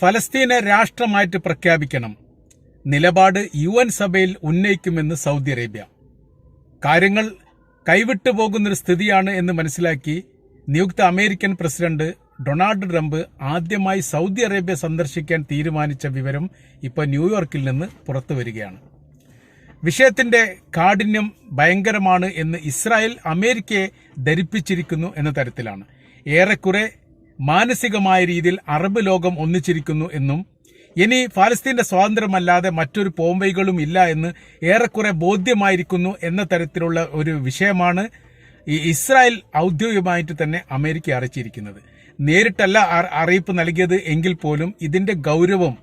ഫലസ്തീനെ രാഷ്ട്രമായിട്ട് പ്രഖ്യാപിക്കണം. നിലപാട് U N സഭയിൽ ഉന്നയിക്കുമെന്ന് Saudi Arabia. കാര്യങ്ങൾ കൈവിട്ടു പോകുന്നൊരു സ്ഥിതിയാണ് എന്ന് മനസ്സിലാക്കി നിയുക്ത അമേരിക്കൻ പ്രസിഡന്റ് ഡൊണാൾഡ് ട്രംപ് ആദ്യമായി സൗദി അറേബ്യ സന്ദർശിക്കാൻ തീരുമാനിച്ച വിവരം ഇപ്പോൾ ന്യൂയോർക്കിൽ നിന്ന് പുറത്തു വരികയാണ്. വിഷയത്തിന്റെ കാഠിന്യം ഭയങ്കരമാണ് എന്ന് ഇസ്രായേൽ അമേരിക്കയെ ധരിപ്പിച്ചിരിക്കുന്നു എന്ന തരത്തിലാണ്. ഏറെക്കുറെ മാനസികമായ രീതിയിൽ അറബ് ലോകം ഒന്നിച്ചിരിക്കുന്നു എന്നും ഇനി ഫലസ്തീന്റെ സ്വാതന്ത്ര്യമല്ലാതെ മറ്റൊരു പോംവൈകളും ഇല്ല എന്ന് ഏറെക്കുറെ ബോധ്യമായിരിക്കുന്നു എന്ന തരത്തിലുള്ള ഒരു വിഷയമാണ് ഈ ഇസ്രായേൽ ഔദ്യോഗികമായിട്ട് തന്നെ അമേരിക്ക അറിയിച്ചിരിക്കുന്നത്. നേരിട്ടല്ല അറിയിപ്പ് നൽകിയത് എങ്കിൽ പോലും ഇതിന്റെ ഗൗരവം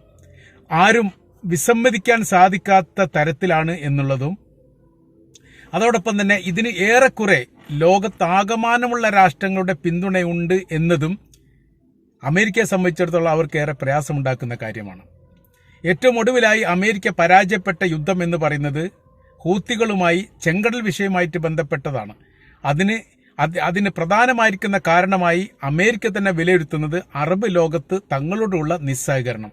ആരും വിസമ്മതിക്കാൻ സാധിക്കാത്ത തരത്തിലാണ് എന്നുള്ളതും അതോടൊപ്പം തന്നെ ഇതിന് ഏറെക്കുറെ ലോകത്താകമാനമുള്ള രാഷ്ട്രങ്ങളുടെ പിന്തുണയുണ്ട് എന്നതും അമേരിക്കയെ സംബന്ധിച്ചിടത്തോളം അവർക്ക് ഏറെ പ്രയാസമുണ്ടാക്കുന്ന കാര്യമാണ്. ഏറ്റവും ഒടുവിലായി അമേരിക്ക പരാജയപ്പെട്ട യുദ്ധം എന്ന് പറയുന്നത് ഹൂത്തികളുമായി ചെങ്കടൽ വിഷയമായിട്ട് ബന്ധപ്പെട്ടതാണ്. അതിന് അത് അതിന് പ്രധാനമായിരിക്കുന്ന കാരണമായി അമേരിക്ക തന്നെ വിലയിരുത്തുന്നത് അറബ് ലോകത്ത് തങ്ങളോടുള്ള നിസ്സഹകരണം.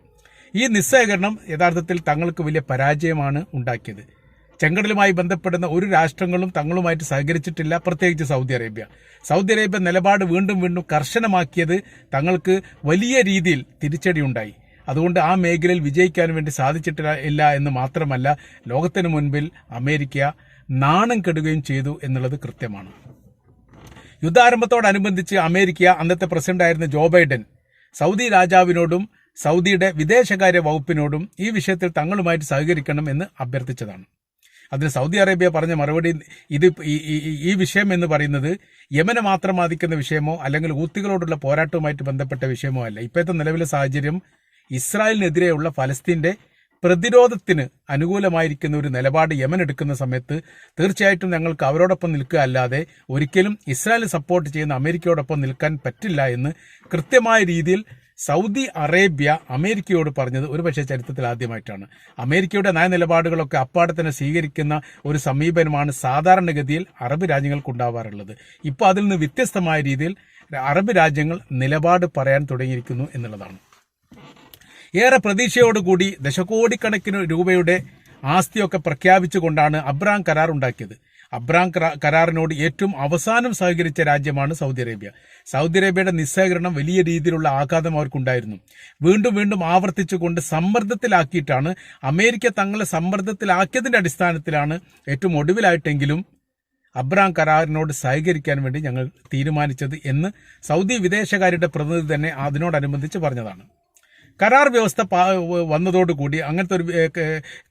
ഈ നിസ്സഹകരണം യഥാർത്ഥത്തിൽ തങ്ങൾക്ക് വലിയ പരാജയമാണ് ഉണ്ടാക്കിയത്. ചെങ്കടലുമായി ബന്ധപ്പെടുന്ന ഒരു രാഷ്ട്രങ്ങളും തങ്ങളുമായിട്ട് സഹകരിച്ചിട്ടില്ല പ്രത്യേകിച്ച് സൗദി അറേബ്യ. സൗദി അറേബ്യ നിലപാട് വീണ്ടും വീണ്ടും കർശനമാക്കിയത് തങ്ങൾക്ക് വലിയ രീതിയിൽ തിരിച്ചടിയുണ്ടായി. അതുകൊണ്ട് ആ മേഖലയിൽ വിജയിക്കാൻ വേണ്ടി സാധിച്ചിട്ടില്ല എന്ന് മാത്രമല്ല ലോകത്തിന് മുൻപിൽ അമേരിക്ക നാണം കെടുകയും ചെയ്തു എന്നുള്ളത് കൃത്യമാണ്. യുദ്ധാരംഭത്തോടനുബന്ധിച്ച് അമേരിക്ക അന്നത്തെ പ്രസിഡന്റായിരുന്ന ജോ ബൈഡൻ സൗദി രാജാവിനോടും സൗദിയുടെ വിദേശകാര്യ വകുപ്പിനോടും ഈ വിഷയത്തിൽ തങ്ങളുമായിട്ട് സഹകരിക്കണം എന്ന് അഭ്യർത്ഥിച്ചതാണ്. അതിന് സൗദി അറേബ്യ പറഞ്ഞ മറുപടി ഇത് ഈ- വിഷയം എന്ന് പറയുന്നത് യമനെ മാത്രം ബാധിക്കുന്ന വിഷയമോ അല്ലെങ്കിൽ ഊത്തികളോടുള്ള പോരാട്ടവുമായിട്ട് ബന്ധപ്പെട്ട വിഷയമോ അല്ല. ഇപ്പോഴത്തെ നിലവിലെ സാഹചര്യം ഇസ്രായേലിനെതിരെയുള്ള ഫലസ്തീന്റെ പ്രതിരോധത്തിന് അനുകൂലമായിരിക്കുന്ന ഒരു നിലപാട് യമൻ എടുക്കുന്ന സമയത്ത് തീർച്ചയായിട്ടും ഞങ്ങൾക്ക് അവരോടൊപ്പം നിൽക്കുക അല്ലാതെ ഒരിക്കലും ഇസ്രായേൽ സപ്പോർട്ട് ചെയ്യുന്ന അമേരിക്കയോടൊപ്പം നിൽക്കാൻ പറ്റില്ല എന്ന് കൃത്യമായ രീതിയിൽ സൗദി അറേബ്യ അമേരിക്കയോട് പറഞ്ഞത് ഒരുപക്ഷെ ചരിത്രത്തിൽ ആദ്യമായിട്ടാണ്. അമേരിക്കയുടെ നയനിലപാടുകളൊക്കെ അപ്പാടെ തന്നെ സ്വീകരിക്കുന്ന ഒരു സമീപനമാണ് സാധാരണഗതിയിൽ അറബ് രാജ്യങ്ങൾക്കുണ്ടാവാറുള്ളത്. ഇപ്പോൾ അതിൽ നിന്ന് വ്യത്യസ്തമായ രീതിയിൽ അറബ് രാജ്യങ്ങൾ നിലപാട് പറയാൻ തുടങ്ങിയിരിക്കുന്നു എന്നുള്ളതാണ്. ഏറെ പ്രതീക്ഷയോടുകൂടി ദശകോടിക്കണക്കിന് രൂപയുടെ ആസ്തിയൊക്കെ പ്രഖ്യാപിച്ചുകൊണ്ടാണ് അബ്രാം കരാർ ഉണ്ടാക്കിയത്. അബ്രാം കരാറിനോട് ഏറ്റവും അവസാനം സഹകരിച്ച രാജ്യമാണ് സൗദി അറേബ്യ. സൗദി അറേബ്യയുടെ നിസ്സഹകരണം വലിയ രീതിയിലുള്ള ആഘാതം അവർക്കുണ്ടായിരുന്നു. വീണ്ടും വീണ്ടും ആവർത്തിച്ചുകൊണ്ട് സമ്മർദ്ദത്തിലാക്കിയിട്ടാണ് അമേരിക്ക തങ്ങളെ സമ്മർദ്ദത്തിലാക്കിയതിന്റെ അടിസ്ഥാനത്തിലാണ് ഏറ്റവും ഒടുവിലായിട്ടെങ്കിലും അബ്രാം കരാറിനോട് സഹകരിക്കാൻ വേണ്ടി ഞങ്ങൾ തീരുമാനിച്ചത് എന്ന് സൗദി വിദേശകാര്യരുടെ പ്രതിനിധി തന്നെ അതിനോടനുബന്ധിച്ച് പറഞ്ഞതാണ്. കരാർ വ്യവസ്ഥ വന്നതോടുകൂടി അങ്ങനത്തെ ഒരു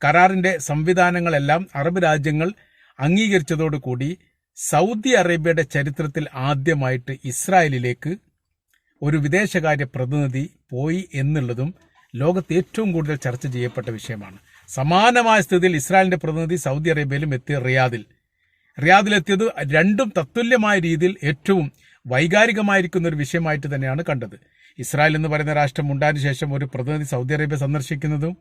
കരാറിന്റെ സംവിധാനങ്ങളെല്ലാം അറബ് രാജ്യങ്ങൾ അംഗീകരിച്ചതോടുകൂടി സൗദി അറേബ്യയുടെ ചരിത്രത്തിൽ ആദ്യമായിട്ട് ഇസ്രായേലിലേക്ക് ഒരു വിദേശകാര്യ പ്രതിനിധി പോയി എന്നുള്ളതും ലോകത്ത് ഏറ്റവും കൂടുതൽ ചർച്ച ചെയ്യപ്പെട്ട വിഷയമാണ്. സമാനമായ സ്ഥിതിയിൽ ഇസ്രായേലിന്റെ പ്രതിനിധി സൗദി അറേബ്യയിലും എത്തി റിയാദിൽ. റിയാദിലെത്തിയത് രണ്ടും തത്തുല്യമായ രീതിയിൽ ഏറ്റവും വൈകാരികമായിരിക്കുന്ന ഒരു വിഷയമായിട്ട് തന്നെയാണ് കണ്ടത്. ഇസ്രായേൽ എന്ന് പറയുന്ന രാഷ്ട്രം ഉണ്ടായതിനു ശേഷം ഒരു പ്രതിനിധി സൗദി അറേബ്യ സന്ദർശിക്കുന്നതും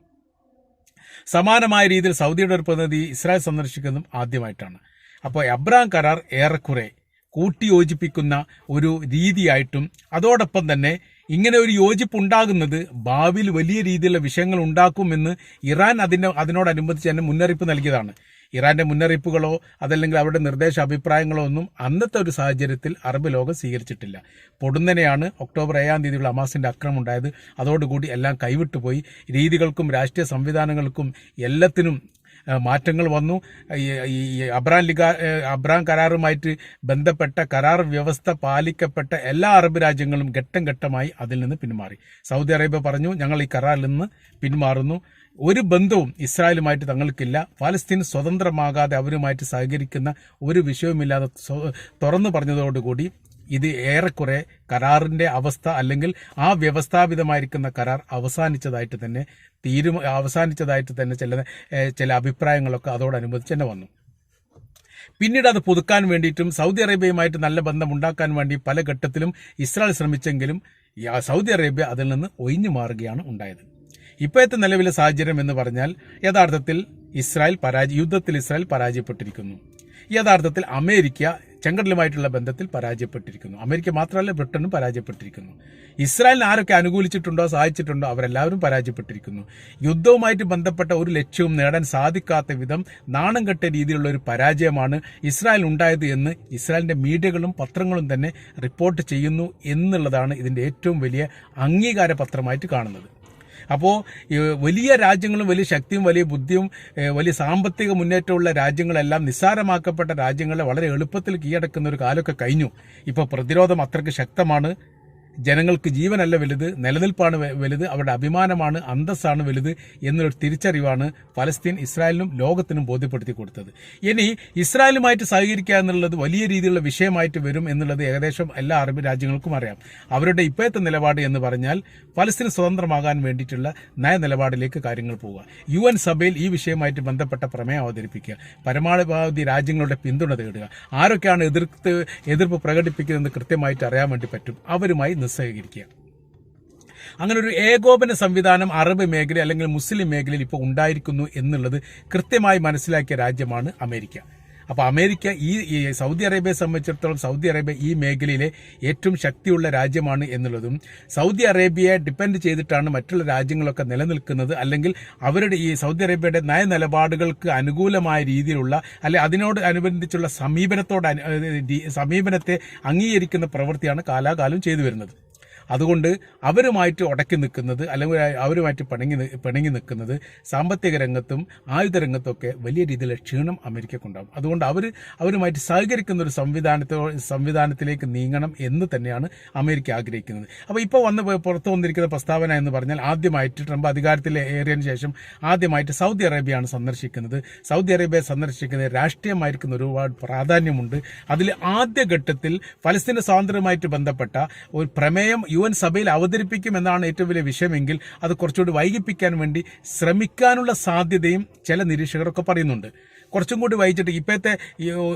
സമാനമായ രീതിയിൽ സൗദിയുടെ ഒരു പ്രതിനിധി ഇസ്രായേൽ സന്ദർശിക്കുന്നതും ആദ്യമായിട്ടാണ്. അപ്പോൾ എബ്രാം കരാർ ഏറെക്കുറെ കൂട്ടിയോജിപ്പിക്കുന്ന ഒരു രീതിയായിട്ടും അതോടൊപ്പം തന്നെ ഇങ്ങനെ ഒരു യോജിപ്പ് ഉണ്ടാകുന്നത് ഭാവിയിൽ വലിയ രീതിയിലുള്ള വിഷയങ്ങൾ ഉണ്ടാക്കുമെന്ന് ഇറാൻ അതിന് അതിനോടനുബന്ധിച്ച് തന്നെ മുന്നറിയിപ്പ് നൽകിയതാണ്. ഇറാന്റെ മുന്നറിയിപ്പുകളോ അതല്ലെങ്കിൽ അവരുടെ നിർദ്ദേശ അഭിപ്രായങ്ങളോ ഒന്നും അന്നത്തെ ഒരു സാഹചര്യത്തിൽ അറബ് ലോകം സ്വീകരിച്ചിട്ടില്ല. പൊടുന്നനെയാണ് ഒക്ടോബർ ഏഴാം തീയതിയുള്ള അമാസിന്റെ അക്രമം ഉണ്ടായത്. അതോടുകൂടി എല്ലാം കൈവിട്ടുപോയി. രീതികൾക്കും രാഷ്ട്രീയ സംവിധാനങ്ങൾക്കും എല്ലാത്തിനും മാറ്റങ്ങൾ വന്നു. ഈ അബ്രാം ലിഗ അബ്രാം കരാറുമായിട്ട് ബന്ധപ്പെട്ട കരാർ വ്യവസ്ഥ പാലിക്കപ്പെട്ട എല്ലാ അറബ് രാജ്യങ്ങളും ഘട്ടം ഘട്ടമായി അതിൽ നിന്ന് പിന്മാറി. സൗദി അറേബ്യ പറഞ്ഞു ഞങ്ങൾ ഈ കരാറിൽ നിന്ന് പിന്മാറുന്നു. ഒരു ബന്ധവും ഇസ്രായേലുമായിട്ട് തങ്ങൾക്കില്ല. ഫലസ്തീൻ സ്വതന്ത്രമാകാതെ അവരുമായിട്ട് സഹകരിക്കുന്ന ഒരു വിഷയവുമില്ലാതെ തുറന്നു പറഞ്ഞതോടുകൂടി ഇത് ഏറെക്കുറെ കരാറിന്റെ അവസ്ഥ അല്ലെങ്കിൽ ആ വ്യവസ്ഥാപിതമായിരിക്കുന്ന കരാർ അവസാനിച്ചതായിട്ട് തന്നെ തീരു അവസാനിച്ചതായിട്ട് തന്നെ ചില ചില അഭിപ്രായങ്ങളൊക്കെ അതോടനുബന്ധിച്ച് തന്നെ വന്നു. പിന്നീട് അത് പുതുക്കാൻ വേണ്ടിയിട്ടും സൗദി അറേബ്യയുമായിട്ട് നല്ല ബന്ധം ഉണ്ടാക്കാൻ വേണ്ടി പല ഘട്ടത്തിലും ഇസ്രായേൽ ശ്രമിച്ചെങ്കിലും സൗദി അറേബ്യ അതിൽ നിന്ന് ഒഴിഞ്ഞു മാറുകയാണ് ഉണ്ടായത്. ഇപ്പോഴത്തെ നിലവിലെ സാഹചര്യം എന്ന് പറഞ്ഞാൽ യഥാർത്ഥത്തിൽ ഇസ്രായേൽ പരാജയ യുദ്ധത്തിൽ ഇസ്രായേൽ പരാജയപ്പെട്ടിരിക്കുന്നു. യഥാർത്ഥത്തിൽ അമേരിക്ക ചെങ്കടലുമായിട്ടുള്ള ബന്ധത്തിൽ പരാജയപ്പെട്ടിരിക്കുന്നു. അമേരിക്ക മാത്രമല്ല ബ്രിട്ടനും പരാജയപ്പെട്ടിരിക്കുന്നു. ഇസ്രായേലിന് ആരൊക്കെ അനുകൂലിച്ചിട്ടുണ്ടോ സഹായിച്ചിട്ടുണ്ടോ അവരെല്ലാവരും പരാജയപ്പെട്ടിരിക്കുന്നു. യുദ്ധവുമായിട്ട് ബന്ധപ്പെട്ട ഒരു ലക്ഷ്യവും നേടാൻ സാധിക്കാത്ത വിധം നാണം കെട്ട രീതിയിലുള്ള ഒരു പരാജയമാണ് ഇസ്രായേൽ ഉണ്ടായത് എന്ന് ഇസ്രായേലിന്റെ മീഡിയകളും പത്രങ്ങളും തന്നെ റിപ്പോർട്ട് ചെയ്യുന്നു എന്നുള്ളതാണ് ഇതിന്റെ ഏറ്റവും വലിയ അംഗീകാര പത്രമായിട്ട് കാണുന്നത്. അപ്പോൾ വലിയ രാജ്യങ്ങളും വലിയ ശക്തിയും വലിയ ബുദ്ധിയും വലിയ സാമ്പത്തിക മുന്നേറ്റമുള്ള രാജ്യങ്ങളെല്ലാം നിസ്സാരമാക്കപ്പെട്ട രാജ്യങ്ങളെ വളരെ എളുപ്പത്തിൽ കീഴടക്കുന്ന ഒരു കാലമൊക്കെ കഴിഞ്ഞു. ഇപ്പോൾ പ്രതിരോധം അത്രയ്ക്ക് ശക്തമാണ്. ജനങ്ങൾക്ക് ജീവനല്ല വലുത് നിലനിൽപ്പാണ് വലുത് അവരുടെ അഭിമാനമാണ് അന്തസ്സാണ് വലുത് എന്നൊരു തിരിച്ചറിവാണ് ഫലസ്തീൻ ഇസ്രായേലിനും ലോകത്തിനും ബോധ്യപ്പെടുത്തി കൊടുത്തത്. ഇനി ഇസ്രായേലുമായിട്ട് സഹകരിക്കുക എന്നുള്ളത് വലിയ രീതിയിലുള്ള വിഷയമായിട്ട് വരും എന്നുള്ളത് ഏകദേശം എല്ലാ അറബ് രാജ്യങ്ങൾക്കും അറിയാം. അവരുടെ ഇപ്പോഴത്തെ നിലപാട് എന്ന് പറഞ്ഞാൽ ഫലസ്തീൻ സ്വതന്ത്രമാകാൻ വേണ്ടിയിട്ടുള്ള നയനിലപാടിലേക്ക് കാര്യങ്ങൾ പോവുക. യു എൻ സഭയിൽ ഈ വിഷയമായിട്ട് ബന്ധപ്പെട്ട പ്രമേയം അവതരിപ്പിക്കുക. പരമാവധി രാജ്യങ്ങളുടെ പിന്തുണ തേടുക. ആരൊക്കെയാണ് എതിർത്ത് എതിർപ്പ് പ്രകടിപ്പിക്കുന്നതെന്ന് കൃത്യമായിട്ട് അറിയാൻ വേണ്ടി പറ്റും. അവരുമായി നിസ്സഹകരിക്കുക അങ്ങനെ ഒരു ഏകോപന സംവിധാനം അറബ് മേഖല അല്ലെങ്കിൽ മുസ്ലിം മേഖലയിൽ ഇപ്പോൾ ഉണ്ടായിരിക്കുന്നു എന്നുള്ളത് കൃത്യമായി മനസ്സിലാക്കിയ രാജ്യമാണ് അമേരിക്ക. അപ്പോൾ അമേരിക്ക ഈ സൗദി അറേബ്യയെ സംബന്ധിച്ചിടത്തോളം സൗദി അറേബ്യ ഈ മേഖലയിലെ ഏറ്റവും ശക്തിയുള്ള രാജ്യമാണ് എന്നുള്ളതും സൗദി അറേബ്യയെ ഡിപ്പെൻഡ് ചെയ്തിട്ടാണ് മറ്റുള്ള രാജ്യങ്ങളൊക്കെ നിലനിൽക്കുന്നത് അല്ലെങ്കിൽ അവരുടെ ഈ സൗദി അറേബ്യയുടെ നയ നിലപാടുകൾക്ക് അനുകൂലമായ രീതിയിലുള്ള അല്ലെ അതിനോട് അനുബന്ധിച്ചുള്ള സമീപനത്തോട് സമീപനത്തെ അംഗീകരിക്കുന്ന പ്രവൃത്തിയാണ് കാലാകാലം ചെയ്തു വരുന്നത്. അതുകൊണ്ട് അവരുമായിട്ട് ഉടക്കി നിൽക്കുന്നത് അല്ലെങ്കിൽ അവരുമായിട്ട് പിണങ്ങി പിണങ്ങി നിൽക്കുന്നത് സാമ്പത്തിക രംഗത്തും ആയുധ രംഗത്തൊക്കെ വലിയ രീതിയിൽ ക്ഷീണം അമേരിക്കക്കുണ്ടാകും അതുകൊണ്ട് അവർ അവരുമായിട്ട് സഹകരിക്കുന്ന ഒരു സംവിധാനത്തോ സംവിധാനത്തിലേക്ക് നീങ്ങണം എന്ന് തന്നെയാണ് അമേരിക്ക ആഗ്രഹിക്കുന്നത്. അപ്പോൾ ഇപ്പോൾ വന്ന് പുറത്തു വന്നിരിക്കുന്ന പ്രസ്താവന എന്ന് പറഞ്ഞാൽ ആദ്യമായിട്ട് ട്രംപ് അധികാരത്തിൽ ഏറിയതിനു ശേഷം ആദ്യമായിട്ട് സൗദി അറേബ്യയാണ് സന്ദർശിക്കുന്നത്. സൗദി അറേബ്യ സന്ദർശിക്കുന്നത് രാഷ്ട്രീയമായിരിക്കുന്ന ഒരുപാട് പ്രാധാന്യമുണ്ട്. അതിൽ ആദ്യഘട്ടത്തിൽ ഫലസ്തീന സ്വാതന്ത്ര്യവുമായിട്ട് ബന്ധപ്പെട്ട ഒരു പ്രമേയം യു എൻ സഭയിൽ അവതരിപ്പിക്കും എന്നാണ് ഏറ്റവും വലിയ വിഷയമെങ്കിൽ അത് കുറച്ചുകൂടി വൈകിപ്പിക്കാൻ വേണ്ടി ശ്രമിക്കാനുള്ള സാധ്യതയും ചില നിരീക്ഷകരൊക്കെ പറയുന്നുണ്ട്. കുറച്ചും കൂടി വൈകിച്ചിട്ട് ഇപ്പോഴത്തെ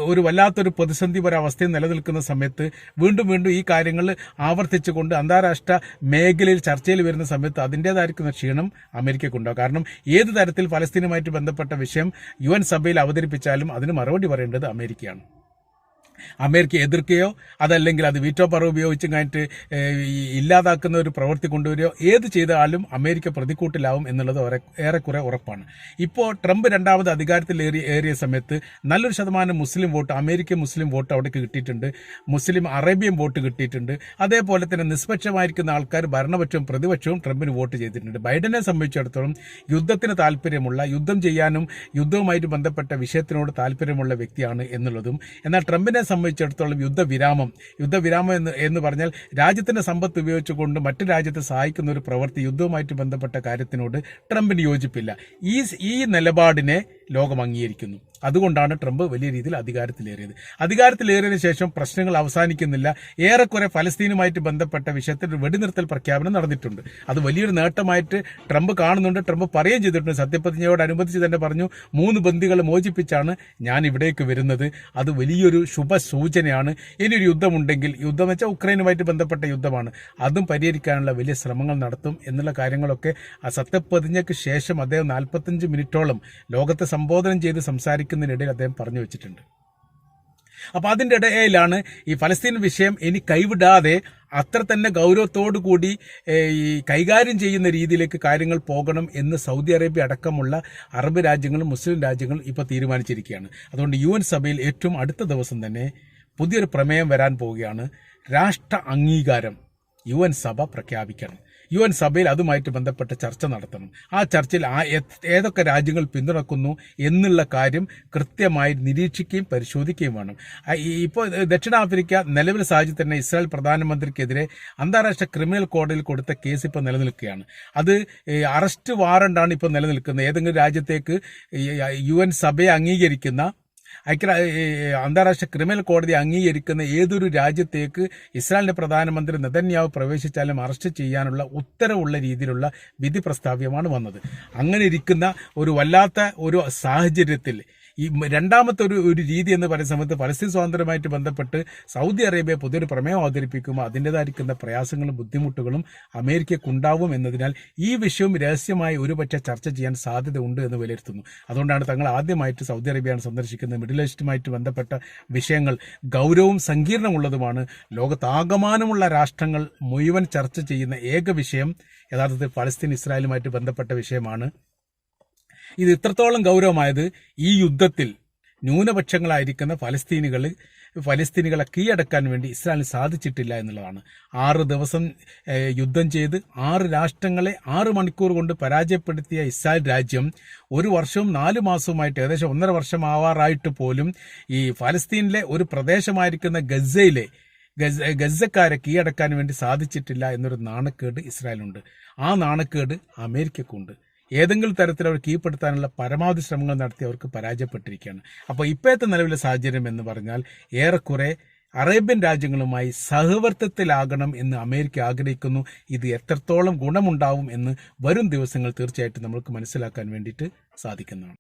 ഒരു വല്ലാത്തൊരു പ്രതിസന്ധി ഒരവസ്ഥയും നിലനിൽക്കുന്ന സമയത്ത് വീണ്ടും വീണ്ടും ഈ കാര്യങ്ങൾ ആവർത്തിച്ചുകൊണ്ട് അന്താരാഷ്ട്ര മേഖലയിൽ ചർച്ചയിൽ വരുന്ന സമയത്ത് അതിന്റെതായിരിക്കുന്ന ക്ഷീണം അമേരിക്കക്കുണ്ടോ കാരണം ഏത് തരത്തിൽ ഫലസ്തീനുമായിട്ട് ബന്ധപ്പെട്ട വിഷയം യു സഭയിൽ അവതരിപ്പിച്ചാലും അതിന് മറുപടി പറയേണ്ടത് അമേരിക്കയാണ്. അമേരിക്ക എതിർക്കുകയോ അതല്ലെങ്കിൽ അത് വീറ്റോ പറവ് ഉപയോഗിച്ചും കഴിഞ്ഞിട്ട് ഇല്ലാതാക്കുന്ന ഒരു പ്രവൃത്തി കൊണ്ടുവരികയോ ഏത് ചെയ്താലും അമേരിക്ക പ്രതിക്കൂട്ടിലാവും എന്നുള്ളത് ഏറെക്കുറെ ഉറപ്പാണ്. ഇപ്പോൾ ട്രംപ് രണ്ടാമത് അധികാരത്തിൽ ഏറി ഏറിയ സമയത്ത് നല്ലൊരു ശതമാനം മുസ്ലിം വോട്ട് അമേരിക്കൻ മുസ്ലിം വോട്ട് അവിടേക്ക് കിട്ടിയിട്ടുണ്ട്. മുസ്ലിം അറേബ്യൻ വോട്ട് കിട്ടിയിട്ടുണ്ട്. അതേപോലെ തന്നെ നിഷ്പക്ഷമായിരിക്കുന്ന ആൾക്കാർ ഭരണപക്ഷവും പ്രതിപക്ഷവും ട്രംപിന് വോട്ട് ചെയ്തിട്ടുണ്ട്. ബൈഡനെ സംബന്ധിച്ചിടത്തോളം യുദ്ധത്തിന് താല്പര്യമുള്ള യുദ്ധം ചെയ്യാനും യുദ്ധവുമായിട്ട് ബന്ധപ്പെട്ട വിഷയത്തിനോട് താല്പര്യമുള്ള വ്യക്തിയാണ് എന്നുള്ളതും. എന്നാൽ ട്രംപിനെ സംബന്ധിച്ചിടത്തോളം യുദ്ധവിരാമം. യുദ്ധവിരാമം എന്ന് എന്ന് പറഞ്ഞാൽ രാജ്യത്തിന്റെ സമ്പത്ത് ഉപയോഗിച്ചുകൊണ്ട് മറ്റു രാജ്യത്തെ സഹായിക്കുന്ന ഒരു പ്രവൃത്തി യുദ്ധവുമായിട്ട് ബന്ധപ്പെട്ട കാര്യത്തിനോട് ട്രംപിന് യോജിപ്പില്ല. ഈ ഈ നിലപാടിനെ ലോകം അംഗീകരിക്കുന്നു. അതുകൊണ്ടാണ് ട്രംപ് വലിയ രീതിയിൽ അധികാരത്തിലേറിയത്. അധികാരത്തിലേറിയതിനു ശേഷം പ്രശ്നങ്ങൾ അവസാനിക്കുന്നില്ല. ഏറെക്കുറെ ഫലസ്തീനുമായിട്ട് ബന്ധപ്പെട്ട വിഷയത്തിൽ വെടിനിർത്തൽ പ്രഖ്യാപനം നടന്നിട്ടുണ്ട്. അത് വലിയൊരു നേട്ടമായിട്ട് ട്രംപ് കാണുന്നുണ്ട്. ട്രംപ് പറയുകയും ചെയ്തിട്ടുണ്ട്. സത്യപ്രതിജ്ഞയോടനുബന്ധിച്ച് തന്നെ പറഞ്ഞു മൂന്ന് ബന്ദികളെ മോചിപ്പിച്ചാണ് ഞാൻ ഇവിടേക്ക് വരുന്നത്. അത് വലിയൊരു ശുഭ സൂചനയാണ് ഇനിയൊരു യുദ്ധമുണ്ടെങ്കിൽ യുദ്ധം വെച്ചാൽ ഉക്രൈനുമായിട്ട് ബന്ധപ്പെട്ട യുദ്ധമാണ്. അതും പരിഹരിക്കാനുള്ള വലിയ ശ്രമങ്ങൾ നടത്തും എന്നുള്ള കാര്യങ്ങളൊക്കെ ആ സത്യപ്രതിജ്ഞയ്ക്ക് ശേഷം അദ്ദേഹം നാൽപ്പത്തഞ്ച് മിനിറ്റോളം ലോകത്തെ സംബോധന ചെയ്ത് സംസാരിക്കുന്നതിനിടയിൽ അദ്ദേഹം പറഞ്ഞു വെച്ചിട്ടുണ്ട്. അപ്പൊ അതിന്റെ ഇടയിലാണ് ഈ ഫലസ്തീൻ വിഷയം ഇനി കൈവിടാതെ അത്ര തന്നെ ഗൗരവത്തോടു കൂടി ഈ കൈകാര്യം ചെയ്യുന്ന രീതിയിലേക്ക് കാര്യങ്ങൾ പോകണം എന്ന് സൗദി അറേബ്യ അടക്കമുള്ള അറബ് രാജ്യങ്ങളും മുസ്ലിം രാജ്യങ്ങളും ഇപ്പോൾ തീരുമാനിച്ചിരിക്കുകയാണ്. അതുകൊണ്ട് യു സഭയിൽ ഏറ്റവും അടുത്ത ദിവസം തന്നെ പുതിയൊരു പ്രമേയം വരാൻ പോവുകയാണ്. രാഷ്ട്ര അംഗീകാരം യു സഭ പ്രഖ്യാപിക്കണം. യു എൻ സഭയിൽ അതുമായിട്ട് ബന്ധപ്പെട്ട ചർച്ച നടത്തണം. ആ ചർച്ചയിൽ ആ ഏതൊക്കെ രാജ്യങ്ങൾ പിന്തുണക്കുന്നു എന്നുള്ള കാര്യം കൃത്യമായി നിരീക്ഷിക്കുകയും പരിശോധിക്കുകയും വേണം. ഇപ്പോൾ ദക്ഷിണാഫ്രിക്ക നിലവിലെ സാഹചര്യത്തിൽ തന്നെ ഇസ്രായേൽ പ്രധാനമന്ത്രിക്കെതിരെ അന്താരാഷ്ട്ര ക്രിമിനൽ കോടതിയിൽ കൊടുത്ത കേസ് ഇപ്പോൾ നിലനിൽക്കുകയാണ്. അത് അറസ്റ്റ് വാറണ്ടാണ് ഇപ്പോൾ നിലനിൽക്കുന്നത്. ഏതെങ്കിലും രാജ്യത്തേക്ക് യു എൻ സഭയെ അംഗീകരിക്കുന്ന ഐക്യ അന്താരാഷ്ട്ര ക്രിമിനൽ കോടതി അംഗീകരിക്കുന്ന ഏതൊരു രാജ്യത്തേക്ക് ഇസ്രായേലിന്റെ പ്രധാനമന്ത്രി നെതന്യാവ് പ്രവേശിച്ചാലും അറസ്റ്റ് ചെയ്യാനുള്ള ഉത്തരവുള്ള രീതിയിലുള്ള വിധി പ്രസ്താവ്യമാണ് വന്നത്. അങ്ങനെ ഇരിക്കുന്ന ഒരു വല്ലാത്ത ഒരു സാഹചര്യത്തിൽ ഈ രണ്ടാമത്തെ ഒരു ഒരു രീതി എന്ന് പറയുന്ന സമയത്ത് പലസ്തീൻ സ്വാതന്ത്ര്യമായിട്ട് ബന്ധപ്പെട്ട് സൗദി അറേബ്യ പുതിയൊരു പ്രമേയം അവതരിപ്പിക്കുമ്പോൾ അതിന്റെതായിരിക്കുന്ന പ്രയാസങ്ങളും ബുദ്ധിമുട്ടുകളും അമേരിക്കക്കുണ്ടാവും എന്നതിനാൽ ഈ വിഷയം രഹസ്യമായി ഒരുപക്ഷെ ചർച്ച ചെയ്യാൻ സാധ്യതയുണ്ട് എന്ന് വിലയിരുത്തുന്നു. അതുകൊണ്ടാണ് തങ്ങൾ ആദ്യമായിട്ട് സൗദി അറേബ്യയാണ് സന്ദർശിക്കുന്നത്. മിഡിൽ ഈസ്റ്റുമായിട്ട് ബന്ധപ്പെട്ട വിഷയങ്ങൾ ഗൗരവവും സങ്കീർണമുള്ളതുമാണ്. ലോകത്താകമാനമുള്ള രാഷ്ട്രങ്ങൾ മുഴുവൻ ചർച്ച ചെയ്യുന്ന ഏക വിഷയം യഥാർത്ഥത്തിൽ പലസ്തീൻ ഇസ്രായേലുമായിട്ട് ബന്ധപ്പെട്ട വിഷയമാണ്. ഇത് ഇത്രത്തോളം ഗൗരവമായത് ഈ യുദ്ധത്തിൽ ന്യൂനപക്ഷങ്ങളായിരിക്കുന്ന ഫലസ്തീനികൾ ഫലസ്തീനികളെ കീഴടക്കാൻ വേണ്ടി ഇസ്രായേലിന് സാധിച്ചിട്ടില്ല എന്നുള്ളതാണ്. ആറ് ദിവസം യുദ്ധം ചെയ്ത് ആറ് രാഷ്ട്രങ്ങളെ ആറ് മണിക്കൂർ കൊണ്ട് പരാജയപ്പെടുത്തിയ ഇസ്രായേൽ രാജ്യം ഒരു വർഷവും നാല് മാസവുമായിട്ട് ഏകദേശം ഒന്നര വർഷം ആവാറായിട്ട് പോലും ഈ ഫലസ്തീനിലെ ഒരു പ്രദേശമായിരിക്കുന്ന ഗസയിലെ ഗസ ഗസക്കാരെ കീഴടക്കാൻ വേണ്ടി സാധിച്ചിട്ടില്ല എന്നൊരു നാണക്കേട് ഇസ്രായേലുണ്ട് ആ നാണക്കേട് അമേരിക്കക്കുണ്ട്. ഏതെങ്കിലും തരത്തിൽ അവർ കീഴ്പ്പെടുത്താനുള്ള പരമാവധി ശ്രമങ്ങൾ നടത്തി അവർക്ക് പരാജയപ്പെട്ടിരിക്കുകയാണ്. അപ്പോൾ ഇപ്പോഴത്തെ നിലവിലെ സാഹചര്യം എന്ന് പറഞ്ഞാൽ ഏറെക്കുറെ അറേബ്യൻ രാജ്യങ്ങളുമായി സഹവർത്തത്തിലാകണം എന്ന് അമേരിക്ക ആഗ്രഹിക്കുന്നു. ഇത് എത്രത്തോളം ഗുണമുണ്ടാവും എന്ന് വരും ദിവസങ്ങൾ തീർച്ചയായിട്ടും നമ്മൾക്ക് മനസ്സിലാക്കാൻ വേണ്ടിയിട്ട് സാധിക്കുന്നതാണ്.